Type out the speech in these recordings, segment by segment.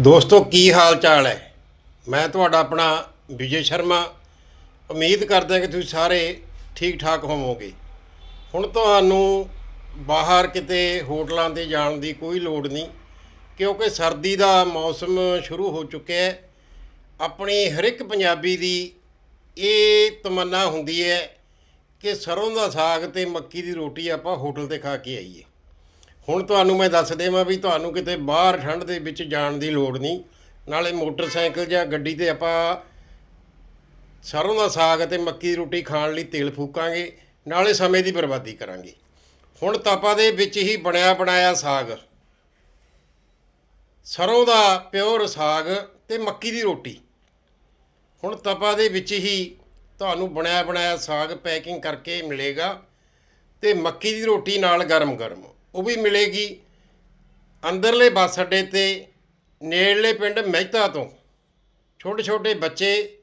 ਦੋਸਤੋ, ਕੀ ਹਾਲ ਚਾਲ ਹੈ? ਮੈਂ ਤੁਹਾਡਾ ਆਪਣਾ ਵਿਜੇ ਸ਼ਰਮਾ। ਉਮੀਦ ਕਰਦਾ ਕਿ ਤੁਸੀਂ ਸਾਰੇ ਠੀਕ ਠਾਕ ਹੋਵੋਗੇ। ਹੁਣ ਤੁਹਾਨੂੰ ਬਾਹਰ ਕਿਤੇ ਹੋਟਲਾਂ ਤੇ ਜਾਣ ਦੀ ਕੋਈ ਲੋੜ ਨਹੀਂ, ਕਿਉਂਕਿ ਸਰਦੀ ਦਾ ਮੌਸਮ ਸ਼ੁਰੂ ਹੋ ਚੁੱਕਿਆ ਹੈ। ਆਪਣੀ ਹਰ ਇੱਕ ਪੰਜਾਬੀ ਦੀ ਇਹ ਤਮੰਨਾ ਹੁੰਦੀ ਹੈ ਕਿ ਸਰੋਂ ਦਾ ਸਾਗ ਤੇ ਮੱਕੀ ਦੀ ਰੋਟੀ ਆਪਾਂ ਹੋਟਲ ਤੇ ਖਾ ਕੇ ਆਈਏ। ਹੁਣ ਤੁਹਾਨੂੰ ਮੈਂ ਦੱਸ ਦੇਵਾਂ ਵੀ ਤੁਹਾਨੂੰ ਕਿਤੇ ਬਾਹਰ ਠੰਡ ਦੇ ਵਿੱਚ ਜਾਣ ਦੀ ਲੋੜ ਨਹੀਂ। ਨਾਲੇ ਮੋਟਰਸਾਈਕਲ ਜਾਂ ਗੱਡੀ ਤੇ ਆਪਾਂ ਸਰੋਂ ਦਾ ਸਾਗ ਅਤੇ ਮੱਕੀ ਦੀ ਰੋਟੀ ਖਾਣ ਲਈ ਤੇਲ ਫੂਕਾਂਗੇ, ਨਾਲੇ ਸਮੇਂ ਦੀ ਬਰਬਾਦੀ ਕਰਾਂਗੇ। ਹੁਣ ਤਪਾ ਦੇ ਵਿੱਚ ਹੀ ਬਣਿਆ ਬਣਾਇਆ ਸਾਗ। ਸਰੋਂ ਦਾ ਪਿਓਰ ਸਾਗ ਤੇ ਮੱਕੀ ਦੀ ਰੋਟੀ। ਹੁਣ ਤਪਾ ਦੇ ਵਿੱਚ ਹੀ ਤੁਹਾਨੂੰ ਬਣਿਆ ਬਣਾਇਆ ਸਾਗ ਪੈਕਿੰਗ ਕਰਕੇ ਮਿਲੇਗਾ ਤੇ ਮੱਕੀ ਦੀ ਰੋਟੀ ਨਾਲ ਗਰਮ-ਗਰਮ। ਉਹ ਵੀ ਮਿਲੇਗੀ। ਅੰਦਰਲੇ ਬੱਸ ਅੱਡੇ ਤੇ, ਨੇੜਲੇ ਪਿੰਡ ਮਹਿਤਾ ਤੋਂ। ਛੋਟੇ-ਛੋਟੇ ਬੱਚੇ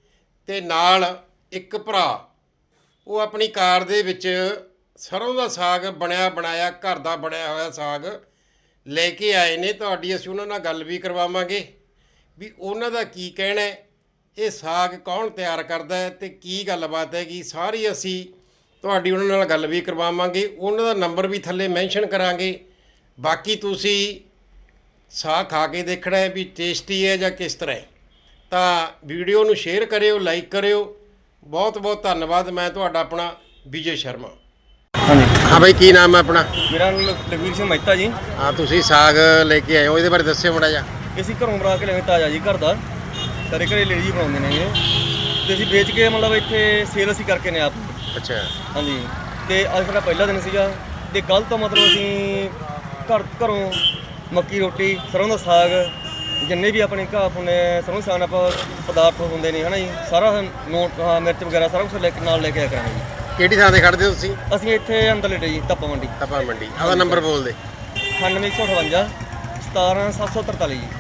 ਤੇ ਨਾਲ ਇੱਕ ਭਰਾ। ਉਹ ਆਪਣੀ ਕਾਰ ਦੇ ਵਿੱਚ ਸਰੋਂ ਦਾ ਸਾਗ ਬਣਿਆ ਬਣਾਇਆ, ਘਰ ਦਾ ਬਣਿਆ ਹੋਇਆ ਸਾਗ ਲੈ ਕੇ ਆਏ ਨੇ। ਤੁਹਾਡੀ ਅਸੀਂ ਉਹਨਾਂ ਨਾਲ ਗੱਲ ਵੀ ਕਰਵਾਵਾਂਗੇ ਵੀ ਉਹਨਾਂ ਦਾ ਕੀ ਕਹਿਣਾ ਹੈ, ਇਹ ਸਾਗ ਕੌਣ ਤਿਆਰ ਕਰਦਾ ਹੈ ਤੇ ਕੀ ਗੱਲਬਾਤ ਹੈਗੀ। ਸਾਰੀ ਅਸੀਂ ਤੁਹਾਡੀ ਉਹਨਾਂ ਨਾਲ ਗੱਲ ਵੀ ਕਰਵਾਵਾਂਗੇ ਉਹਨਾਂ ਦਾ ਨੰਬਰ ਵੀ ਥੱਲੇ ਮੈਂਸ਼ਨ ਕਰਾਂਗੇ। ਬਾਕੀ ਤੁਸੀਂ ਸਾਗ ਖਾ ਕੇ ਦੇਖਣਾ ਹੈ ਵੀ ਟੇਸਟੀ ਹੈ ਜਾਂ ਕਿਸ ਤਰ੍ਹਾਂ ਹੈ। ਤਾਂ ਵੀਡੀਓ ਨੂੰ ਸ਼ੇਅਰ ਕਰਿਓ ਲਾਈਕ ਕਰਿਓ। ਬਹੁਤ ਬਹੁਤ ਧੰਨਵਾਦ ਮੈਂ ਤੁਹਾਡਾ ਆਪਣਾ ਵਿਜੇ ਸ਼ਰਮਾ। ਹਾਂਜੀ। ਹਾਂ ਭਾਈ ਕੀ ਨਾਮ ਹੈ ਆਪਣਾ? ਮੇਰਾ ਨਾਮ ਲਖਵੀਰ ਸਿੰਘ ਮਹਿਤਾ ਜੀ। ਹਾਂ ਤੁਸੀਂ ਸਾਗ ਲੈ ਕੇ ਆਏ ਹੋ ਇਹਦੇ ਬਾਰੇ ਦੱਸਿਓ ਮੜਾ ਜਾ ਅਸੀਂ ਘਰੋਂ ਬਣਾ ਕੇ ਲਿਆਏ ਤਾਜ਼ਾ ਜੀ ਘਰ ਦਾ। ਸਾਰੇ ਘਰੇ ਲੇਡੀ ਜੀ ਬਣਾਉਂਦੇ ਨੇ ਇਹ। ਤੇ ਅਸੀਂ ਵੇਚ ਕੇ ਮਤਲਬ ਇੱਥੇ ਸੇਲ ਅਸੀਂ ਕਰਕੇ ਨੇ ਆਪ ਅੱਛਾ। ਹਾਂਜੀ। ਤੇ ਅੱਜ ਸਾਡਾ ਪਹਿਲਾ ਦਿਨ ਸੀਗਾ ਤੇ ਕੱਲ ਤੋਂ ਮਤਲਬ ਅਸੀਂ ਘਰ ਘਰੋਂ ਮੱਕੀ ਰੋਟੀ ਸਰੋਂ ਦਾ ਸਾਗ ਜਿੰਨੇ ਵੀ ਆਪਣੇ ਘਾਹ ਪੁੰਨੇ ਸਰੋਂ ਸਾਗ ਨਾਲ ਆਪਾਂ ਪਦਾਰਥ ਹੁੰਦੇ ਨੇ ਹਨਾ ਜੀ? ਸਾਰਾ ਨੋਟ ਆਹ ਮਿਰਚ ਵਗੈਰਾ ਸਾਰਾ ਕੁਝ ਲੈ ਕੇ ਨਾਲ ਲੈ ਕੇ ਆਇਆ ਕਰਾਂਗੇ ਜੀ। ਕਿਹੜੀ ਥਾਂ ਤੇ ਖੜਦੇ ਹੋ ਤੁਸੀਂ? ਅਸੀਂ ਇੱਥੇ ਅੰਦਰ ਲੇਟੇ ਜੀ ਤੱਪਾ ਮੰਡੀ। ਤਪਾ ਮੰਡੀ। ਆਦਾ ਨੰਬਰ ਬੋਲ ਦੇ 9158 17743 ਜੀ।